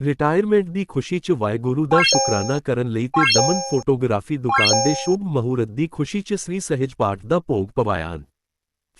Retirement ਦੀ ਖੁਸ਼ੀ 'ਚ ਵਾਹਿਗੁਰੂ ਦਾ ਸ਼ੁਕਰਾਨਾ ਕਰਨ ਲਈ ਤੇ ਦਮਨ ਫੋਟੋਗ੍ਰਾਫੀ ਦੁਕਾਨ ਦੇ ਸ਼ੁਭ ਮਹੂਰਤ ਦੀ ਖੁਸ਼ੀ 'ਚ ਸ੍ਰੀ ਸਹਿਜ ਪਾਠ ਦਾ ਭੋਗ ਪਵਾਇਆ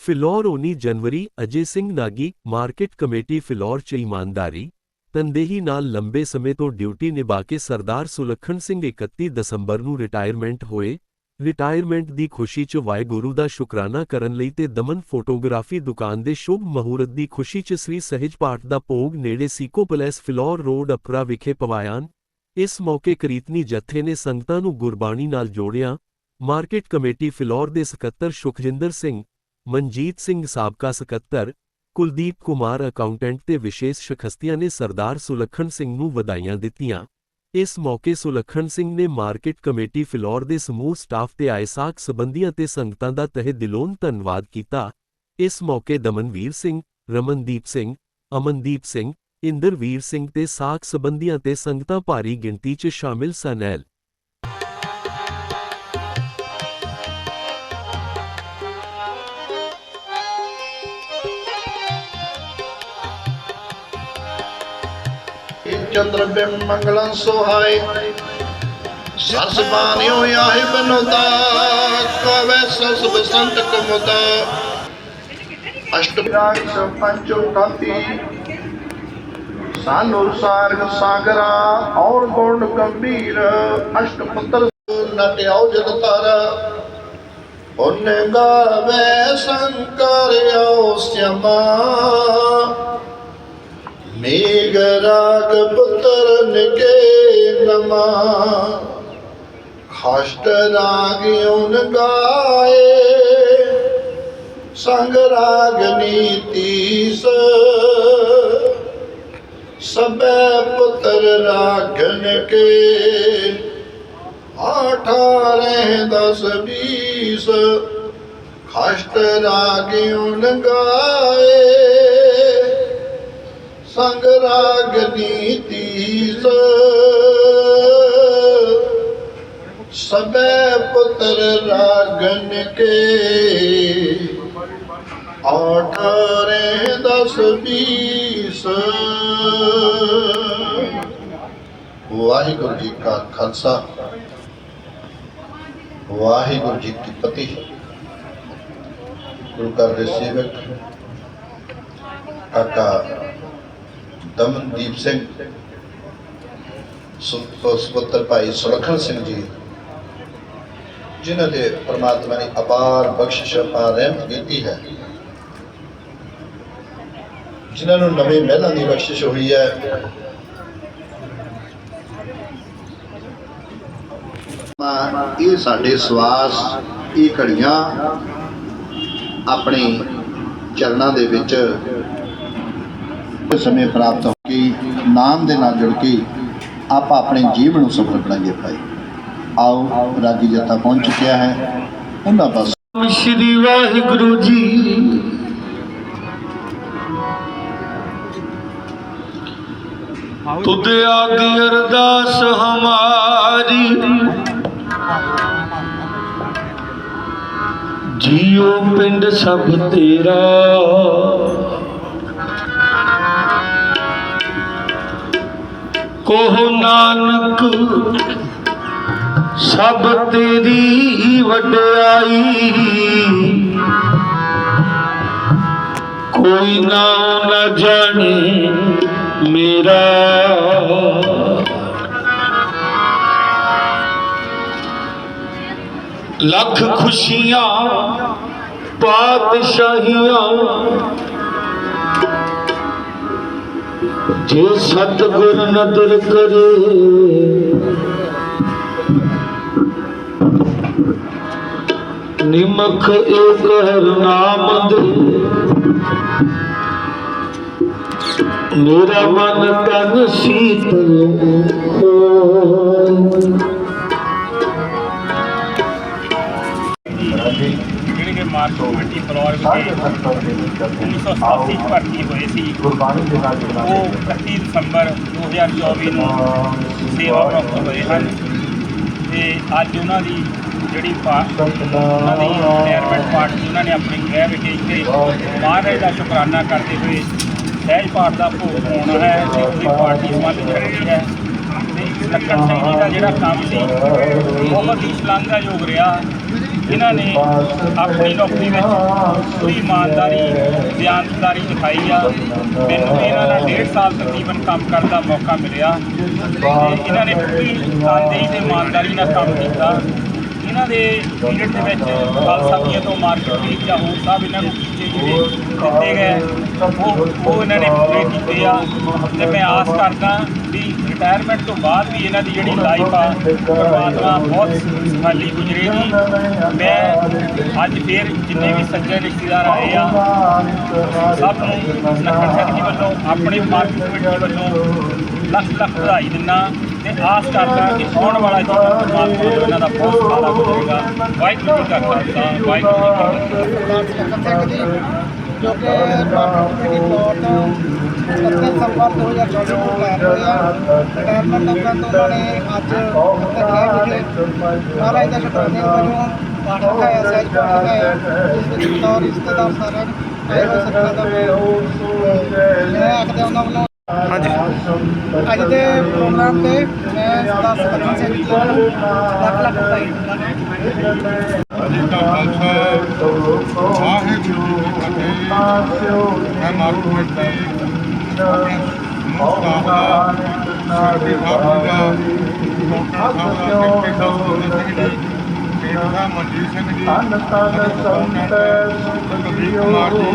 ਫਿਲੌਰ 19 ਜਨਵਰੀ, ਅਜੇ ਸਿੰਘ ਨਾਗੀ, ਮਾਰਕੀਟ ਕਮੇਟੀ ਫਿਲੌਰ 'ਚ ਇਮਾਨਦਾਰੀ, ਤਨਦੇਹੀ ਨਾਲ ਲੰਬੇ ਸਮੇਂ ਤੋਂ ਡਿਊਟੀ ਨਿਭਾ ਕੇ ਸਰਦਾਰ ਸੁਲੱਖਣ ਸਿੰਘ 31 ਦਸੰਬਰ ਨੂੰ ਰਿਟਾਇਰਮੈਂਟ ਹੋਏ ਰਿਟਾਇਰਮੈਂਟ ਦੀ ਖੁਸ਼ੀ 'ਚ ਵਾਹਿਗੁਰੂ ਦਾ ਸ਼ੁਕਰਾਨਾ ਕਰਨ ਲਈ ਤੇ ਦਮਨ ਫੋਟੋਗ੍ਰਾਫੀ ਦੁਕਾਨ ਦੇ ਸ਼ੁਭ ਮਹੂਰਤ ਦੀ ਖੁਸ਼ੀ 'ਚ ਸ੍ਰੀ ਸਹਿਜ ਪਾਠ ਦਾ ਭੋਗ ਨੇੜੇ ਸੀਕੋ ਪਲੈਸ ਫਿਲੌਰ ਰੋਡ ਅਪਰਾ ਵਿਖੇ ਪਵਾਇਆਨ। ਇਸ ਮੌਕੇ ਕਰੀਤਨੀ ਜਥੇ ਨੇ ਸੰਗਤਾਂ ਨੂੰ ਗੁਰਬਾਣੀ ਨਾਲ ਜੋੜਿਆ। ਮਾਰਕੀਟ ਕਮੇਟੀ ਫਿਲੌਰ ਦੇ ਸਕੱਤਰ ਸੁਖਜਿੰਦਰ ਸਿੰਘ, ਮਨਜੀਤ ਸਿੰਘ ਸਾਬਕਾ ਸਕੱਤਰ, ਕੁਲਦੀਪ ਕੁਮਾਰ ਅਕਾਊਂਟੈਂਟ ਤੇ ਵਿਸ਼ੇਸ਼ ਸ਼ਖਸੀਅਤਾਂ ਨੇ ਸਰਦਾਰ ਸੁਲੱਖਣ ਸਿੰਘ ਨੂੰ ਵਧਾਈਆਂ ਦਿੱਤੀਆਂ। ਇਸ ਮੌਕੇ ਸੁਲੱਖਣ ਸਿੰਘ ਨੇ ਮਾਰਕੀਟ ਕਮੇਟੀ ਫਿਲੌਰ ਦੇ ਸਮੂਹ ਸਟਾਫ ਤੇ ਆਏ ਸਾਕ ਸਬੰਧੀਆਂ ਤੇ ਸੰਗਤਾਂ ਦਾ ਤਹਿ ਦਿਲੋਂ ਧੰਨਵਾਦ ਕੀਤਾ। ਇਸ ਮੌਕੇ ਦਮਨਵੀਰ ਸਿੰਘ, ਰਮਨਦੀਪ ਸਿੰਘ, ਅਮਨਦੀਪ ਸਿੰਘ, ਇੰਦਰਵੀਰ ਸਿੰਘ ਤੇ ਸਾਕ ਸਬੰਧੀਆਂ ਤੇ ਸੰਗਤਾਂ ਭਾਰੀ ਗਿਣਤੀ 'ਚ ਸ਼ਾਮਿਲ ਸਨ। ਚੰਦਰ ਬਿੰਬ ਮੰਗਲੰ ਸੁਹਾਏ। ਸਰਸ ਬਾਣਿਓ ਆਹਿ ਬਨੋਦਾ ਕਵੈ ਸਸ ਬਸੰਤ ਕਮੁਦਾ ਅਸ਼ਟ ਵਿਰਾਗ ਪੰਚੋ ਕਾਪੀ ਸਾਨੁਰ ਸਾਰਗ ਸਾਗਰਾ, ਔਰ ਗੁਣ ਗੰਭੀਰ ਅਸ਼ਟ ਪੁੱਤਰ ਨਟਿਆਉ ਜਗ ਤਾਰਾ ਉਹਨ ਗਾਵੇ ਸੰਕਰ ਆਉ ਸਿਆਮਾ ਮੇਘ ਰਾਗ ਪੁੱਤਰ ਨਿਕੇ ਨਮਾ। ਖਸ਼ਟ ਰਾਗ ਉਨ ਗਾਏ। ਸੰਗ ਰਾਗ ਨੀਤੀ ਸ। ਸਬੈ ਪੁੱਤਰ ਰਾਗਨ ਕੇ ਅਠਾਰੇ ਦਸ ਬੀਸ। ਖਸ਼ਟ ਰਾਗ ਉਨ ਗਾਏ। ਸੰਗ ਰਾਗ ਨੀਤੀ ਸ ਸਬੈ ਪੁੱਤਰ ਰਾਗਨ ਕੇ ਆਠਾਰੇ ਦਸ ਬੀਸ ਵਾਹਿਗੁਰੂ ਜੀ ਕਾ ਖਾਲਸਾ ਵਾਹਿਗੁਰੂ ਜੀ ਕੀ ਫਤਿਹ ਗੁਰੂ ਘਰ ਦੇ ਸੇਵਕ ਕਾਕਾ ਦਮਨਦੀਪ ਸਿੰਘ, ਸੁ- ਸੁਪੁੱਤਰ ਭਾਈ ਸੁਲੱਖਣ ਸਿੰਘ ਜੀ, ਜਿਨ੍ਹਾਂ ਦੇ ਪ੍ਰਮਾਤਮਾ ਨੇ ਅਪਾਰ ਬਖਸ਼ਿਸ਼ ਅਪਾਰ ਰਹਿਮਤ ਦਿੱਤੀ ਹੈ। ਜਿਨ੍ਹਾਂ ਨੂੰ ਨਵੇਂ ਮਹਿਲਾਂ ਦੀ ਬਖਸ਼ਿਸ਼ ਹੋਈ ਹੈ। ਇਹ ਸਾਡੇ ਸਵਾਸ, ਇਹ ਘੜੀਆਂ ਆਪਣੇ ਚਰਨਾਂ ਦੇ ਵਿੱਚ ਸਮੇਂ ਪ੍ਰਾਪਤ ਹੋ ਕੇ ਨਾਮ ਦੇ ਨਾਲ ਜੁੜ ਕੇ ਆਪਾਂ ਆਪਣੇ ਜੀਵਨ ਨੂੰ ਸਫਲ ਬਣਾਈਏ ਭਾਈ। ਆਓ, ਰਾਗੀ ਜੱਥਾ ਪਹੁੰਚ ਚੁੱਕਿਆ ਹੈ। ਉਹਨਾਂ ਬਸ ਸ਼੍ਰੀ ਵਾਹਿਗੁਰੂ ਜੀ। ਤੁਧ ਆਗੇ ਅਰਦਾਸ ਹਮਾਰੀ। ਜੀਉ ਪਿੰਡ ਸਭ ਤੇਰਾ। ਕੋਹ ਨਾਨਕ ਸਭ ਤੇਰੀ ਵਡਿਆਈ। ਕੋਈ ਨਾ ਨਾ ਜਾਣੇ ਮੇਰਾ। ਲੱਖ ਖੁਸ਼ੀਆਂ ਪਾਤਸ਼ਾਹੀਆਂ ਜੇ ਸਤਿਗੁਰ ਨਦਰ ਕਰੇ। ਨਿਮਖ ਏਕ ਹਰ ਨਾਮ ਦੇ। ਮੇਰਾ ਮਨ ਤਨ ਸੀਤਲ ਹੋਏ ਜਿਹੜੇ ਕਿ ਮਾਰਚ 20 ਫਲੋਰ ਵਿਖੇ 1987 ਚ ਭਰਤੀ ਹੋਏ ਸੀ। ਗੁਰਬਾਣੀ ਦੇ ਨਾਲ ਉਹ 31 ਦਸੰਬਰ 2024 ਨੂੰ ਸੇਵਾ ਪ੍ਰਾਪਤ ਹੋਏ ਹਨ। ਤੇ ਅੱਜ ਉਹਨਾਂ ਦੀ ਜਿਹੜੀ ਪਾ- ਉਹਨਾਂ ਦੀ ਰਿਟਾਇਰਮੈਂਟ ਪਾਰਟੀ ਉਹਨਾਂ ਨੇ ਆਪਣੀ ਗ੍ਰਹਿ ਵਿਖੇ ਇੱਥੇ ਮਹਾਰਾਜ ਦਾ ਸ਼ੁਕਰਾਨਾ ਕਰਦੇ ਹੋਏ ਸਹਿਜ ਪਾਠ ਦਾ ਭੋਗ ਪਾਉਣਾ ਹੈ ਤੇ ਉਹਦੀ ਪਾਰਟੀ ਸੰਬੰਧ ਰੱਖੀ ਹੈ। ਤੇ ਲੱਕੜ ਸਿੰਘ ਦਾ ਜਿਹੜਾ ਕੰਮ ਸੀ ਬਹੁਤ ਹੀ ਸ਼ਲਾਘਾਯੋਗ ਰਿਹਾ। ਇਹਨਾਂ ਨੇ ਆਪਣੀ ਨੌਕਰੀ ਵਿੱਚ ਪੂਰੀ ਇਮਾਨਦਾਰੀ ਬਿਆਨਦਾਰੀ ਦਿਖਾਈ ਆ ਮੈਨੂੰ ਵੀ ਇਹਨਾਂ ਨਾਲ ਡੇਢ ਸਾਲ ਤਕਰੀਬਨ ਕੰਮ ਕਰਨ ਦਾ ਮੌਕਾ ਮਿਲਿਆ। ਤੇ ਇਹਨਾਂ ਨੇ ਪੂਰੀ ਤਨਦੇਹੀ ਤੇ ਇਮਾਨਦਾਰੀ ਨਾਲ ਕੰਮ ਕੀਤਾ। ਇਹਨਾਂ ਦੇ ਪੀਰੀਅਡ ਦੇ ਵਿੱਚ ਖਾਲਸਾ ਮੀਆਂ ਤੋਂ ਮਾਰਕੀਟ ਵੀ ਜਾਂ ਹੋਰ ਸਭ ਇਹਨਾਂ ਨੂੰ ਕੀਤੇ ਜਿਹੜੇ ਦਿੱਤੇ ਗਏ ਉਹ ਉਹ ਇਹਨਾਂ ਨੇ ਪੂਰੇ ਕੀਤੇ ਆ। ਤੇ ਮੈਂ ਆਸ ਕਰਦਾ ਵੀ ਰਿਟਾਇਰਮੈਂਟ ਤੋਂ ਬਾਅਦ ਵੀ ਇਹਨਾਂ ਦੀ ਜਿਹੜੀ ਲਾਈਫ ਆ, ਪਰਮਾਤਮਾ ਬਹੁਤ ਸੁਖਾਲੀ ਗੁਜ਼ਰੇਗੀ। ਮੈਂ ਅੱਜ ਫੇਰ ਜਿੰਨੇ ਵੀ ਸੱਜਣ ਰਿਸ਼ਤੇਦਾਰ ਆਏ ਆ, ਸਭ ਨੂੰ ਲੱਖਣ ਸਿੰਘ ਜੀ ਵੱਲੋਂ, ਆਪਣੇ ਮਾਰਕੀਟ ਕਮੇਟੀ ਵੱਲੋਂ ਲੱਖ ਲੱਖ ਵਧਾਈ ਦਿੰਦਾ। ਤੇ ਆਸ ਕਰਦਾ ਕਿ ਆਉਣ ਵਾਲਾ ਜਿਹੜਾ ਪਰਮਾਤਮਾ ਇਹਨਾਂ ਦਾ ਬਹੁਤ ਸਾਰਾ ਹੋਵੇਗਾ ਵਾਹਿਗੁਰੂ ਜੀ ਕਾ ਖਾਲਸਾ, ਵਾਹਿਗੁਰੂ ਜੀ ਕੀ ਫਤਿਹ। ਜੋ ਕਿ ਮਾਰਕੀਟ ਦੀ ਪੋਰਟ 31 ਸਤੰਬਰ 2024 ਨੂੰ ਰਿਟਾਇਰ ਹੋਏ ਆ ਰਿਟਾਇਰਮੈਂਟ ਲੱਗਣ ਤੋਂ ਉਹਨਾਂ ਨੇ ਅੱਜ ਤਕਰੀਬ ਵਿਖੇ ਮਹਾਰਾਜ ਦਾ ਸ਼ੁਕਰਾਨੇ ਵਜੋਂ ਪਾਠ ਰਖਾਇਆ ਸਹਿਜ ਪਾਠ ਰਖਾਇਆ ਜਿਸ ਵਿੱਚ ਬਤੌਰ ਰਿਸ਼ਤੇਦਾਰ ਸਾਰਿਆਂ ਨੂੰ ਆਏ ਹੋਏ ਸੱਜਣਾਂ ਦਾ ਮੈਂ ਆਖਦਾ ਉਹਨਾਂ ਵੱਲੋਂ ਅੱਜ ਦੇ ਪ੍ਰੋਗਰਾਮ ਤੇ ਮੈਂ ਸਰਦਾਰ ਲਖਨ ਸਿੰਘ ਜੀ ਲੱਖ ਲੱਖ ਵਧਾਈ ਦਿੰਦਾ। ਮੈਂ ਮਾਰੂ ਮਿੱਟੀ ਮੁਸਤਾਫ ਦਾ ਸਰਦੀ ਸਾਹਿਬ ਦਾ ਡਾਕਟਰ ਸਾਹਿਬ ਦਾ ਸੈਕਟਰੀ ਸਾਹਿਬ ਸੇਠ ਸਾਹਿਬ ਮਨਜੀਤ ਸਿੰਘ ਜੀ ਕੁਲਦੀਪ ਕੁਮਾਰ ਜੀ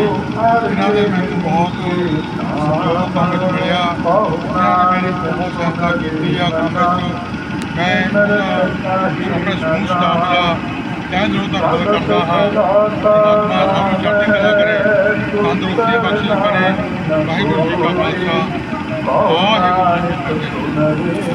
ਇਹਨਾਂ ਦੇ ਮੈਨੂੰ ਬਹੁਤ ਵਿੱਚ ਮਿਲਿਆ। ਇਹਨਾਂ ਨੇ ਮੇਰੀ ਬਹੁਤ ਸਹਾਇਤਾ ਕੀਤੀ ਆ ਕੰਮ ਵਿੱਚ। ਮੈਂ ਆਪਣੇ ਸਮੂਹ ਸਟਾਫ ਦਾ ਤਹਿ ਦਿਲੋਂ ਧੰਨਵਾਦ ਕਰਦਾ ਹਾਂ ਪਰਮਾਤਮਾ ਸਭ ਨੂੰ ਚੜ੍ਹਦੀ ਕਲਾ ਕਰੇ ਤੰਦਰੁਸਤੀ ਬਖਸ਼ਿਸ਼ ਕਰੇ। ਵਾਹਿਗੁਰੂ ਜੀ ਕਾ ਖਾਲਸਾ। ਵਾਹਿਗੁਰੂ ਜੀ ਕੀ ਫਤਿਹ।